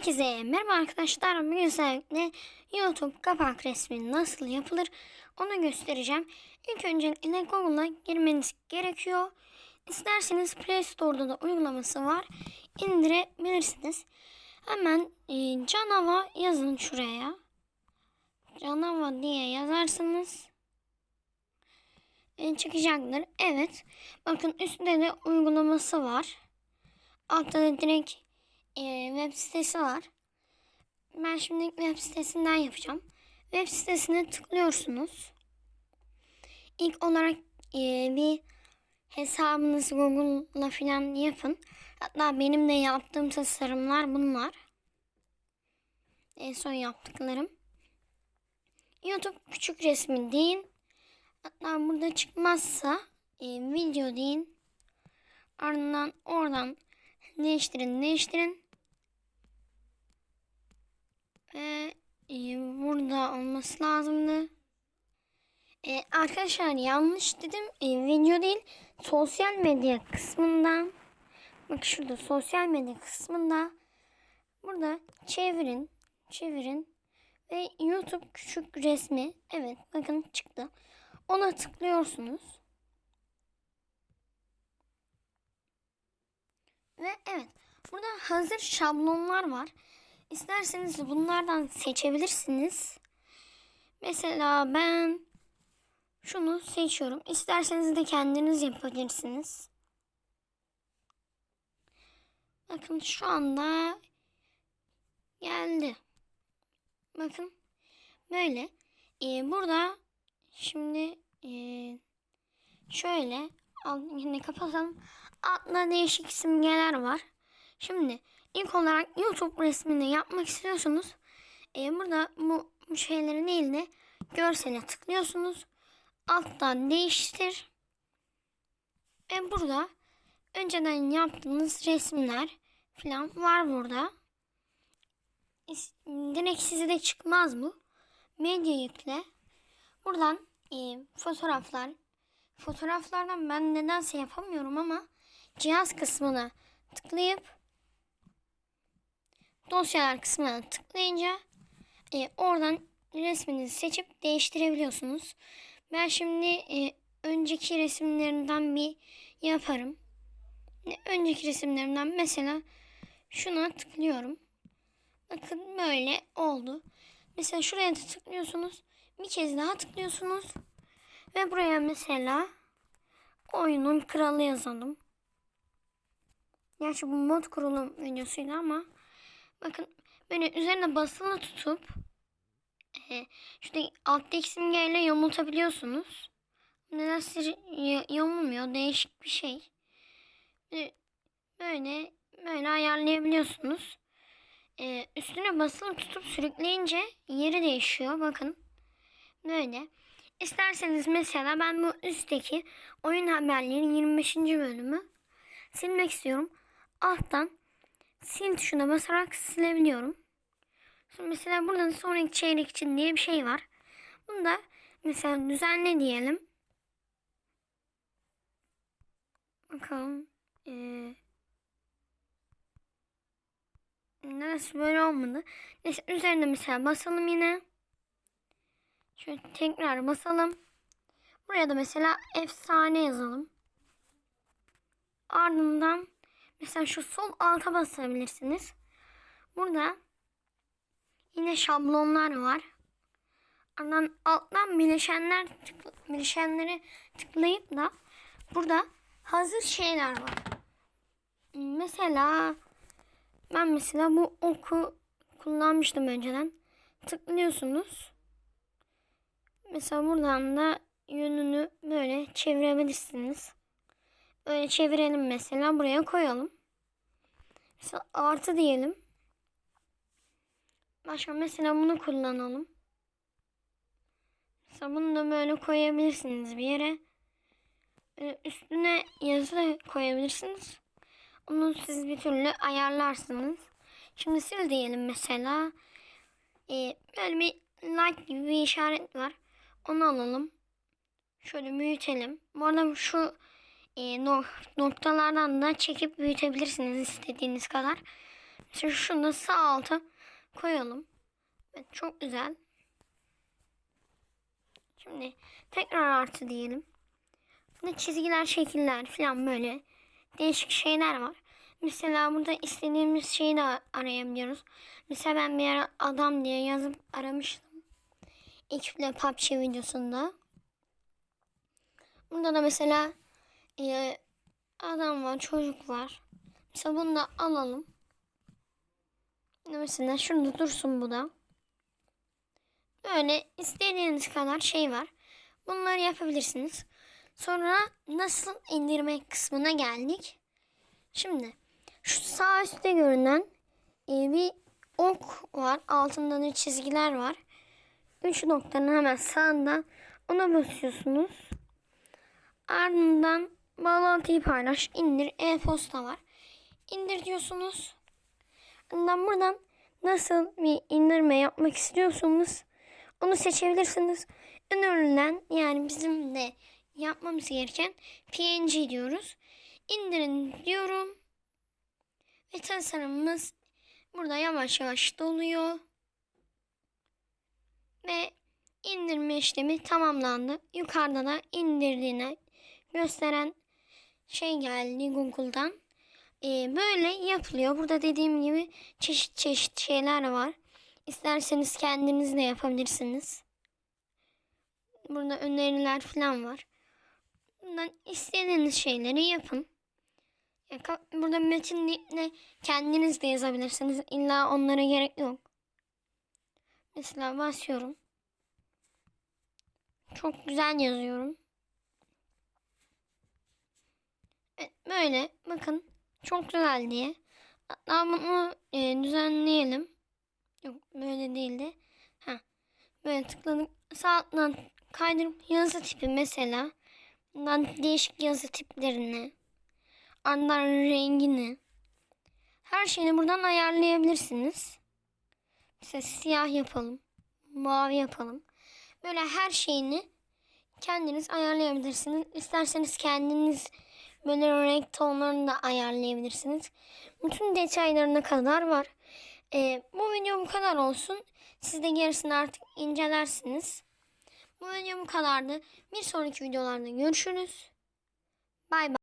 Herkese merhaba arkadaşlar. Bugün sizlerle YouTube kapak resmi nasıl yapılır onu göstereceğim. İlk öncelikle Google'a girmeniz gerekiyor. İsterseniz Play Store'da da uygulaması var. İndirebilirsiniz. Hemen e, Canava yazın şuraya. Canava diye yazarsanız e, çıkacaktır. Evet. Bakın üstte de uygulaması var. Altta da direkt e, web sitesi var. Ben şimdi web sitesinden yapacağım. Web sitesine tıklıyorsunuz. İlk olarak e, bir hesabınızı Google'la falan yapın. Hatta benim de yaptığım tasarımlar bunlar. En son yaptıklarım. YouTube küçük resmi deyin. Hatta burada çıkmazsa e, video deyin. Ardından oradan değiştirin değiştirin. Ve e, burada olması lazımdı. E, arkadaşlar yanlış dedim. E, video değil. Sosyal medya kısmından. Bak şurada sosyal medya kısmında. Burada çevirin. Çevirin. Ve YouTube küçük resmi. Evet bakın çıktı. Ona tıklıyorsunuz. Ve evet burada hazır şablonlar var. İsterseniz bunlardan seçebilirsiniz. Mesela ben şunu seçiyorum. İsterseniz de kendiniz yapabilirsiniz. Bakın şu anda geldi. Bakın böyle. Ee, burada şimdi e, şöyle yine kapatalım. Altta değişik simgeler var. Şimdi ilk olarak YouTube resmini yapmak istiyorsunuz. Ee, burada bu şeylerin de görsele tıklıyorsunuz. Alttan değiştir. Ve burada önceden yaptığınız resimler falan var burada. Direkt size de çıkmaz bu. Medya yükle. Buradan e, fotoğraflar. Fotoğraflardan ben nedense yapamıyorum ama cihaz kısmına tıklayıp dosyalar kısmına tıklayınca e, oradan resminizi seçip değiştirebiliyorsunuz. Ben şimdi e, önceki resimlerinden bir yaparım. E, önceki resimlerimden mesela şuna tıklıyorum. Bakın böyle oldu. Mesela şuraya da tıklıyorsunuz. Bir kez daha tıklıyorsunuz. Ve buraya mesela oyunun kralı yazalım. Gerçi bu mod kurulum videosuydu ama bakın böyle üzerine basılı tutup e, şurada alttaki simgeyle yamultabiliyorsunuz. Nedense yamulmuyor. Değişik bir şey. Böyle böyle, ayarlayabiliyorsunuz. Ee, üstüne basılı tutup sürükleyince yeri değişiyor. Bakın. Böyle. İsterseniz mesela ben bu üstteki oyun haberleri 25. bölümü silmek istiyorum. Alttan sil tuşuna basarak silebiliyorum. Şimdi mesela buradan sonraki çeyrek için diye bir şey var. Bunda mesela düzenle diyelim. Bakalım. Ee, Nasıl böyle olmadı. Neyse üzerine mesela basalım yine. Şöyle tekrar basalım. Buraya da mesela efsane yazalım. Ardından mesela şu sol alta basabilirsiniz. Burada yine şablonlar var. Ardından alttan bileşenler tıkla, bileşenleri tıklayıp da burada hazır şeyler var. Mesela ben mesela bu oku kullanmıştım önceden. Tıklıyorsunuz. Mesela buradan da yönünü böyle çevirebilirsiniz. Böyle çevirelim mesela. Buraya koyalım. Mesela artı diyelim. Başka mesela bunu kullanalım. Mesela bunu da böyle koyabilirsiniz bir yere. Üstüne yazı koyabilirsiniz. Onu siz bir türlü ayarlarsınız. Şimdi sil diyelim mesela. Ee, böyle bir like gibi bir işaret var. Onu alalım. Şöyle büyütelim. Bu arada şu e, noktalardan da çekip büyütebilirsiniz istediğiniz kadar. Mesela şunu da sağ alta koyalım. Evet, çok güzel. Şimdi tekrar artı diyelim. Burada çizgiler, şekiller falan böyle değişik şeyler var. Mesela burada istediğimiz şeyi de arayabiliyoruz. Mesela ben bir ara adam diye yazıp aramıştım. Ekiple PUBG videosunda. Burada da mesela e, adam var, çocuk var. Mesela bunu da alalım. Mesela şurada dursun bu da. Böyle istediğiniz kadar şey var. Bunları yapabilirsiniz. Sonra nasıl indirmek kısmına geldik. Şimdi şu sağ üstte görünen e, bir ok var. Altında da çizgiler var. Üç noktanın hemen sağında ona basıyorsunuz. Ardından bağlantıyı paylaş, indir, e-posta var. İndir diyorsunuz. Ardından buradan nasıl bir indirme yapmak istiyorsanız onu seçebilirsiniz. Önerilen yani bizim de yapmamız gereken PNG diyoruz. İndirin diyorum. Ve tasarımımız burada yavaş yavaş doluyor. Ve indirme işlemi tamamlandı. Yukarıda da indirdiğini gösteren şey geldi Google'dan. Ee, böyle yapılıyor. Burada dediğim gibi çeşit çeşit şeyler var. İsterseniz kendiniz de yapabilirsiniz. Burada öneriler falan var. Bundan istediğiniz şeyleri yapın. Burada metinle kendiniz de yazabilirsiniz. İlla onlara gerek yok. Mesela basıyorum. Çok güzel yazıyorum. Evet, böyle bakın çok güzel diye. Hatta bunu e, düzenleyelim. Yok böyle değildi. Ha, böyle tıkladık. Sağ alttan kaydırıp yazı tipi mesela. Bundan değişik yazı tiplerini. Ardından rengini. Her şeyini buradan ayarlayabilirsiniz. Mesela siyah yapalım. Mavi yapalım. Böyle her şeyini kendiniz ayarlayabilirsiniz. İsterseniz kendiniz böyle renk tonlarını da ayarlayabilirsiniz. Bütün detaylarına kadar var. Ee, bu video bu kadar olsun. Siz de gerisini artık incelersiniz. Bu video bu kadardı. Bir sonraki videolarda görüşürüz. Bay bay.